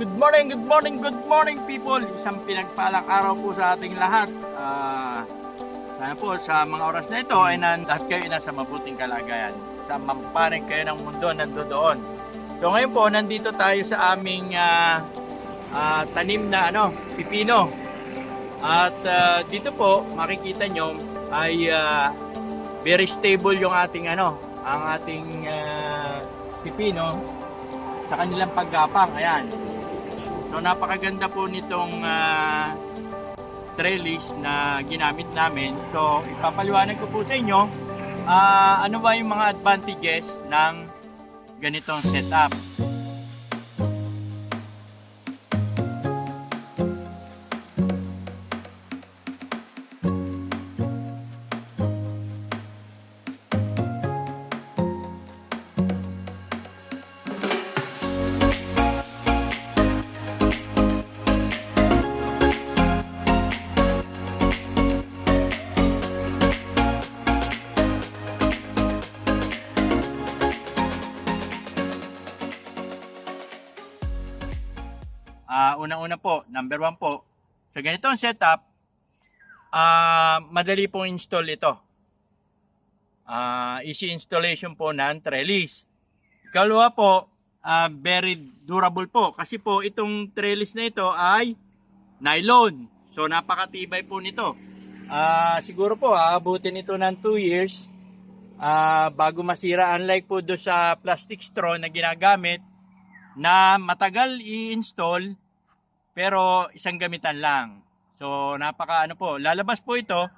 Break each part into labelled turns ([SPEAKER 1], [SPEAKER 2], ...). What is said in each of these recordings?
[SPEAKER 1] Good morning, good morning, good morning people! Isang pinagpalang araw po sa ating lahat. Ah, sana po sa mga oras na ito ay nan lahat kayo ay nasa mabuting kalagayan. Sa mampanig kayo ng mundo nando doon. So ngayon po, nandito tayo sa aming ah, ah, tanim na ano, pipino. At ah, dito po, makikita nyo ay ah, very stable yung ating ano, ang ating ah, pipino sa kanilang paggapang. Ayan. So napakaganda po nitong ah, trellis na ginamit namin. So ipapaliwanag ko po sa inyo ah, ano ba yung mga advantages ng ganitong setup. Unang-una po, number one po, sa ganitong setup, ah madali pong install ito. Ah, easy installation po ng trellis. Ikalawa po, ah, very durable po kasi po itong trellis na ito ay nylon. So napakatibay po nito. Ah, siguro po aabutin ito ng 2 years ah, bago masira unlike po do sa plastic straw na ginagamit na matagal i-install pero isang gamitan lang. So napaka ano po, lalabas po ito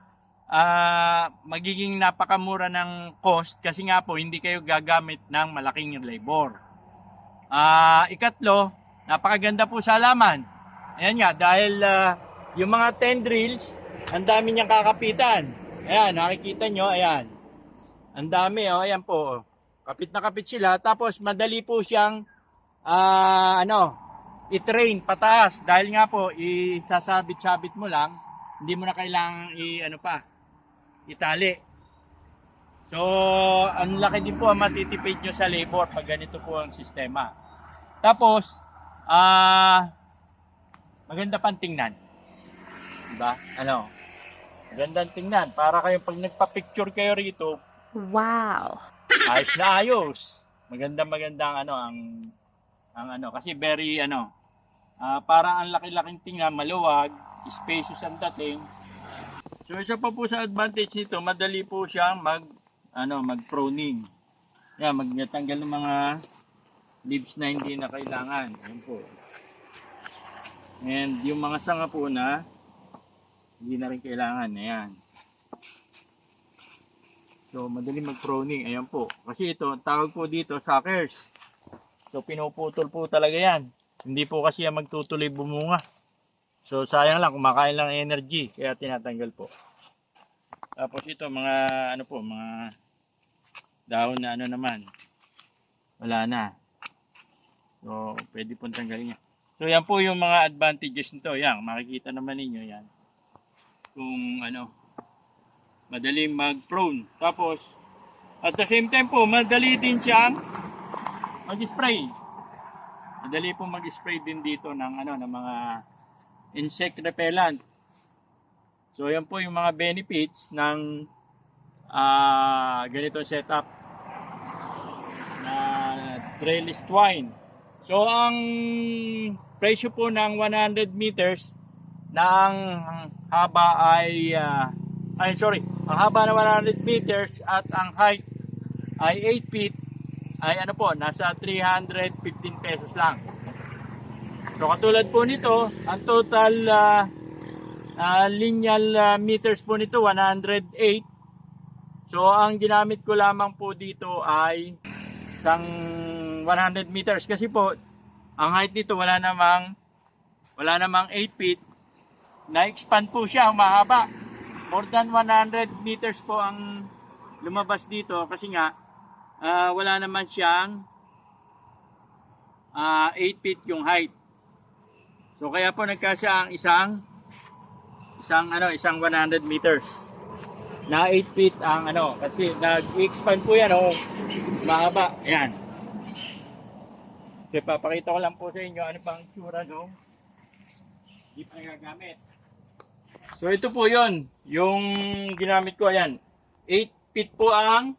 [SPEAKER 1] ah magiging napakamura ng cost kasi nga po hindi kayo gagamit ng malaking labor. Ah ikatlo, napakaganda po sa halaman. Ayan nga dahil ah, yung mga tendrils, ang dami niyang kakapitan. Ayan, nakikita nyo, ayan. Ang dami, oh, ayan po. oh. Kapit na kapit sila. Tapos madali po siyang ah ano, i-train pataas dahil nga po isasabit-sabit mo lang, hindi mo na kailangang i ano pa, itali. So, ang laki din po ang matitipid nyo sa labor pag ganito po ang sistema. Tapos, ah maganda pang tingnan. Diba? Ano? Magandang tingnan. Para kayo pag nagpa-picture kayo rito,
[SPEAKER 2] Wow.
[SPEAKER 1] ayos na ayos. Maganda magandang ano ang ang ano kasi very ano ah, parang ang laki-laking tingnan, maluwag, spacious ang dating. So isa pa po sa advantage nito, madali po siyang mag ano, mag pruning. Yan, magtanggal ng mga leaves na hindi na kailangan. Yan po. And yung mga sanga po na hindi na rin kailangan. Ayan. So, madali mag-pruning. Ayan po. Kasi ito, tawag po dito, suckers. So, pinuputol po talaga yan. Hindi po kasi yan magtutuloy bumunga. So, sayang lang, kumakain lang ng energy. Kaya tinatanggal po. Tapos ito, mga, ano po, mga dahon na ano naman. Wala na. So, pwede pong tanggalin yan. So, yan po yung mga advantages nito. Yan, makikita naman ninyo yan. Kung ano, madaling mag-prone. Tapos, at the same time po, madali din siyang mag-spray. Madali po mag-spray din dito ng ano ng mga insect repellent. So, yan po yung mga benefits ng ah ganito setup na trellis twine. So, ang presyo po ng 100 meters na ang haba ay ah, ay sorry, ang haba na 100 meters at ang height ay 8 feet ay ano po, nasa 315 pesos lang. So katulad po nito, ang total ah, ah, lineal ah, meters po nito 108. So ang ginamit ko lamang po dito ay isang 100 meters kasi po ang height nito wala namang wala namang 8 feet. Na-expand po siya, mahaba more than 100 meters po ang lumabas dito kasi nga ah, wala naman siyang ah, 8 feet yung height. So kaya po nagkasya ang isang isang ano, isang 100 meters. Na 8 feet ang ano, kasi nag-expand po yan oh. Mahaba. Ayan. So, ipapakita ko lang po sa inyo ano pang tsura nung jeep na gagamit. So, ito po yon Yung ginamit ko, ayan. 8 feet po ang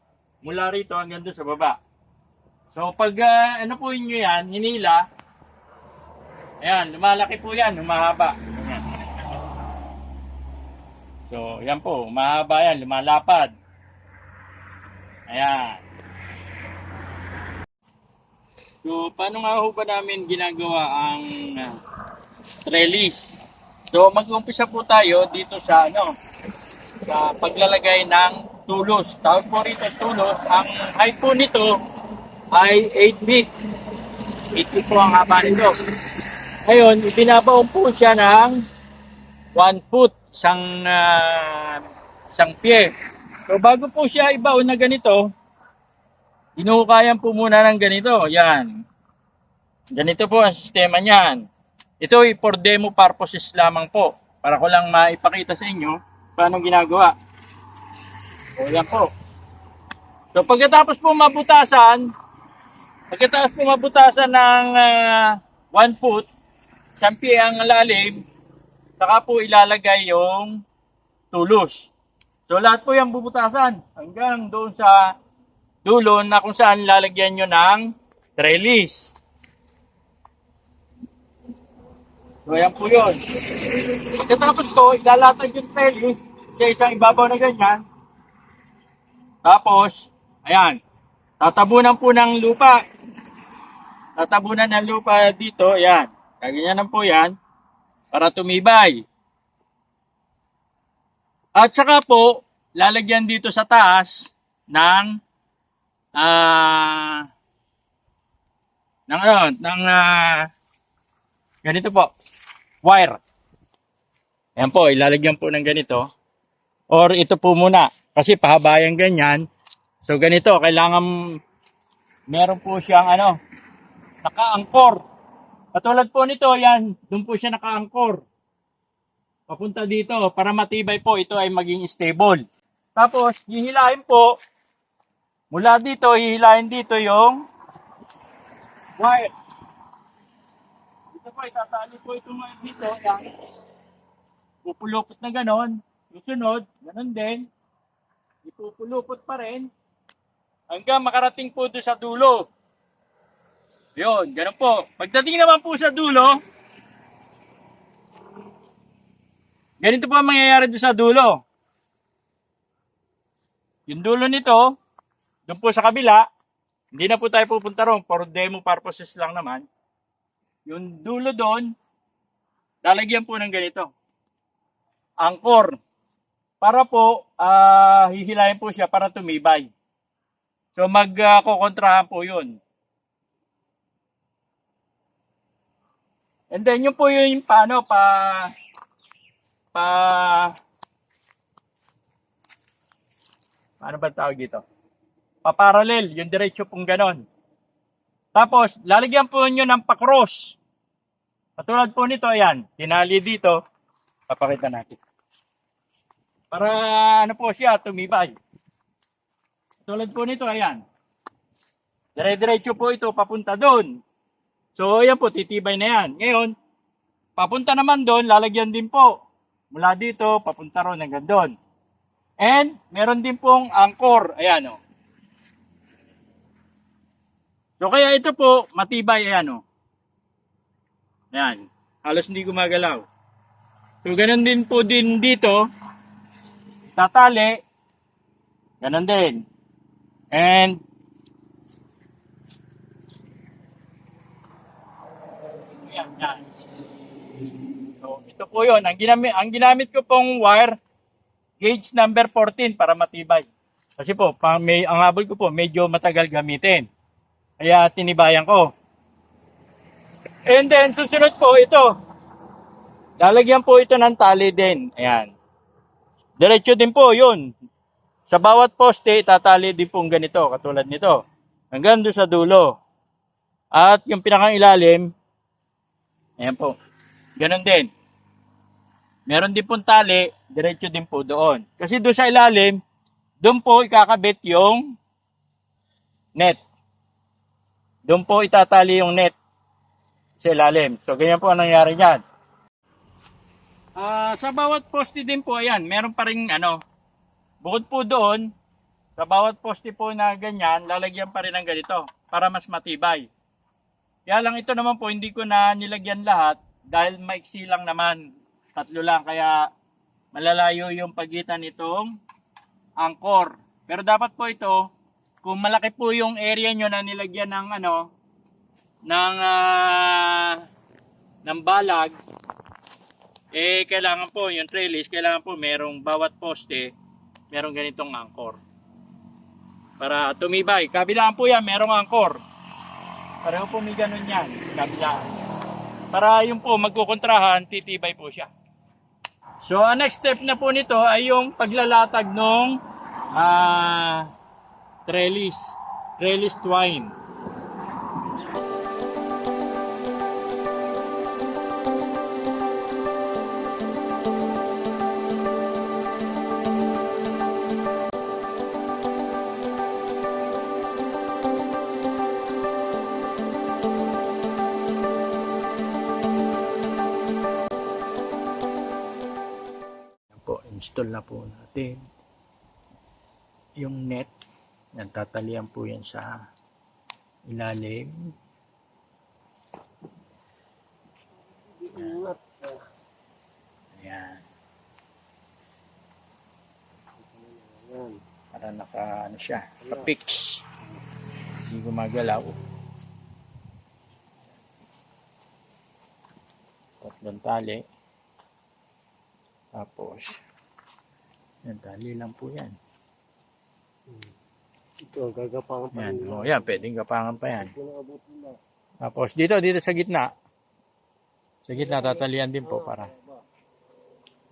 [SPEAKER 1] mula rito hanggang doon sa baba. So, pag ah, ano po inyo yan, hinila, ayan, lumalaki po yan, humahaba. So, yan po, mahaba yan, lumalapad. Ayan. So, paano nga ho ba namin ginagawa ang uh, trellis? So, mag-umpisa po tayo dito sa ano, sa paglalagay ng tulos. Tawag po rito tulos. Ang height po nito ay 8 feet. 8 feet po ang haba nito. Ngayon, ibinabaon po siya ng 1 foot, isang, ah, isang pie. So, bago po siya ibaon na ganito, Inuukayan po muna ng ganito. Yan. Ganito po ang sistema niyan. Ito ay for demo purposes lamang po. Para ko lang maipakita sa inyo paano ginagawa. O yan po. So pagkatapos po mabutasan, pagkatapos po mabutasan ng 1 foot, sampi ang lalim, saka po ilalagay yung tulos. So lahat po yung bubutasan hanggang doon sa dulo na kung saan lalagyan nyo ng trellis. So, ayan po yun. Pagkatapos ko, ilalatag yung trellis sa isang ibabaw na ganyan. Tapos, ayan, tatabunan po ng lupa. Tatabunan ng lupa dito, ayan. Kaganyanan po yan para tumibay. At saka po, lalagyan dito sa taas ng ah ng ano, ng ah, ganito po, wire. Ayan po, ilalagyan po ng ganito. Or ito po muna, kasi pahabayan ganyan. So ganito, kailangan meron po siyang ano, nakaangkor. Katulad po nito, yan, doon po siya nakaangkor. Papunta dito, para matibay po, ito ay maging stable. Tapos, hihilahin po, Mula dito, hihilahin dito yung wire. Dito po, itatali po itong wire dito. Yan. Pupulupot na ganon. Susunod, ganon din. Ipupulupot pa rin. Hanggang makarating po doon sa dulo. Yun, ganon po. Pagdating naman po sa dulo, ganito po ang mangyayari doon sa dulo. Yung dulo nito, doon po sa kabila, hindi na po tayo pupunta ron for demo purposes lang naman. Yung dulo doon, lalagyan po ng ganito. Angkor. Para po, ah hihilahin po siya para tumibay. So magkukontrahan po yun. And then yun po yung paano pa pa paano ba tawag dito? paparallel, yung diretso pong ganon. Tapos, lalagyan po nyo ng pakros. Katulad po nito, ayan, tinali dito, papakita natin. Para ano po siya, tumibay. Katulad po nito, ayan. Dire-diretso po ito, papunta doon. So, ayan po, titibay na yan. Ngayon, papunta naman doon, lalagyan din po. Mula dito, papunta ron hanggang doon. And, meron din pong angkor. Ayan, o. So kaya ito po, matibay ayan o. Ayan, halos hindi gumagalaw. So ganun din po din dito, tatali, ganun din. And. So ito po yun, ang ginamit, ang ginamit ko pong wire, gauge number 14 para matibay. Kasi po, pang may, ang habol ko po, medyo matagal gamitin. Kaya tinibayan ko. And then, susunod po ito. Lalagyan po ito ng tali din. Ayan. Diretso din po, yun. Sa bawat poste, tatali din pong ganito, katulad nito. Hanggang doon sa dulo. At yung pinakang ilalim, ayan po. Ganon din. Meron din pong tali, diretso din po doon. Kasi doon sa ilalim, doon po ikakabit yung net. Doon po itatali yung net. sa ilalim. So, ganyan po ang nangyari dyan. Ah, sa bawat poste din po, ayan, meron pa rin ano, bukod po doon, sa bawat poste po na ganyan, lalagyan pa rin ng ganito para mas matibay. Kaya lang ito naman po, hindi ko na nilagyan lahat dahil maiksi lang naman. Tatlo lang, kaya malalayo yung pagitan nitong angkor. Pero dapat po ito, kung malaki po yung area nyo na nilagyan ng ano, ng ah, ng balag, eh kailangan po yung trellis, kailangan po merong bawat poste, merong ganitong angkor. Para tumibay. Kabilaan po yan, merong angkor. Pareho po may ganun yan, kabilaan. Para yung po magkukontrahan, titibay po siya. So, ang next step na po nito ay yung paglalatag ng ah trellis. Trellis twine. Install na po natin yung net. Yan, po yan sa ilalim. Ayan. Para naka, ano siya, naka-fix. Hindi gumagalaw. Tatlong tali. Tapos, yan, tali lang po yan.
[SPEAKER 2] Ito, gagapangan pa
[SPEAKER 1] Yan,
[SPEAKER 2] rin.
[SPEAKER 1] oh, yan, pwedeng kapangan pa yan. Tapos, dito, dito sa gitna. Sa gitna, tatalian din po para.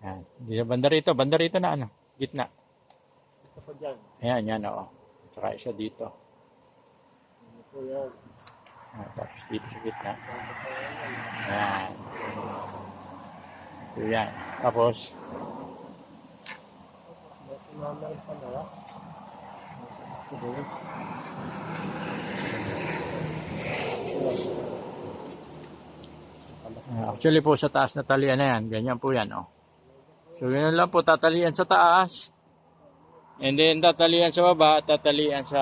[SPEAKER 1] Yan, dito, banda rito, banda rito na ano, gitna. Ayan, yan, oo. Tsaka isa dito. Ah, tapos dito sa gitna. Ayan. Ito yan. Tapos,
[SPEAKER 2] Mamay pa na.
[SPEAKER 1] ah, actually po sa taas na talian na yan, ganyan po yan, oh. So, ganyan lang po, tatalian sa taas. And then, tatalian sa baba, tatalian sa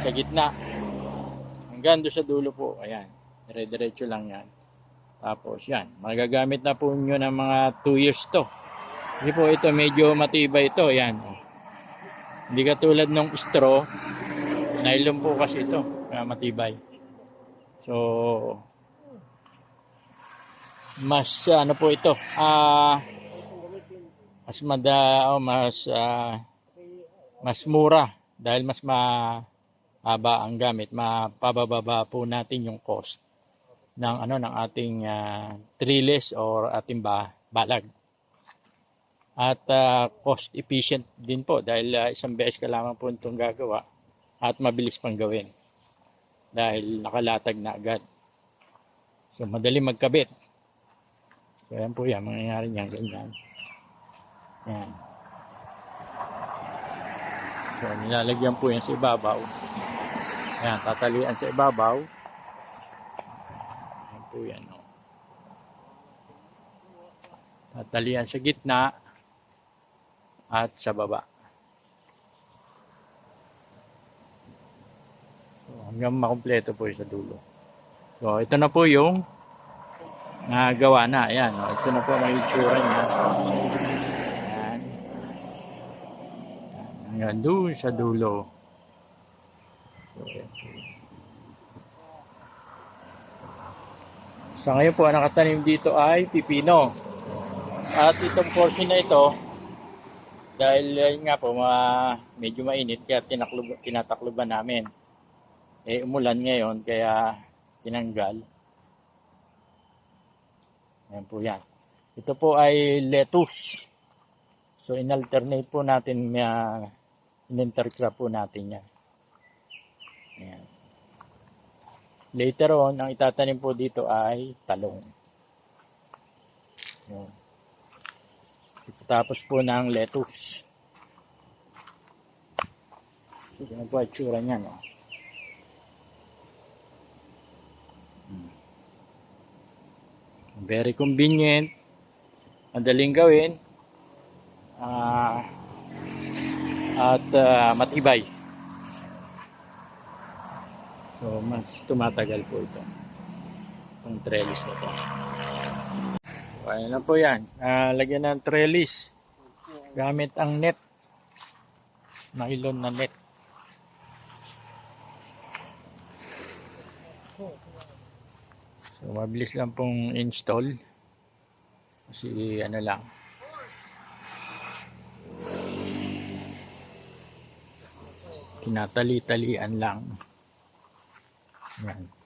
[SPEAKER 1] sa gitna. Hanggang doon sa dulo po, ayan. Dire-diretso lang yan. Tapos, yan. Magagamit na po nyo ng mga 2 years to. Kasi po ito, medyo matibay ito, yan. oh. Hindi katulad ng straw. Nylon po kasi ito, kaya matibay. So, mas ano po ito, ah mas mada o mas ah, mas mura dahil mas mahaba ang gamit, mapababa po natin yung cost ng ano ng ating uh, trellis or ating ba balag. At ah, cost efficient din po dahil ah, isang beses ka lamang po itong gagawa at mabilis pang gawin dahil nakalatag na agad. So madali magkabit. So po yan, mangyayari niyan ganyan. Yan. So nilalagyan po yan sa ibabaw. Yan, tatalian sa ibabaw. Yan po yan. Oh. Tatalian sa gitna at sa baba. So, hanggang makumpleto po sa dulo. So, ito na po yung nagawa na. Ayan, oh, ito na po ang itsura niya. Ayan. Hanggang doon sa dulo. So. Sa ngayon po, ang nakatanim dito ay pipino. At itong portion na ito, dahil yun nga po, ma, medyo mainit, kaya tinaklob, tinatakloban namin. Eh, umulan ngayon, kaya tinanggal. Ayan po yan. Ito po ay lettuce. So, inalternate po natin, uh, in-intercrop po natin yan. Ayan. Later on, ang itatanim po dito ay talong. Ayan. Tapos po ng lettuce. So, yan po ang tsura niya, no? Hmm. Very convenient. Madaling gawin. Ah, at ah, matibay. So, mas tumatagal po ito. Itong trellis na to. So, ayan na po yan. Ah, lagyan ng trellis. Gamit ang net. Nylon na net. So, mabilis lang pong install. Kasi ano lang. Tinatali-talian lang. Yan.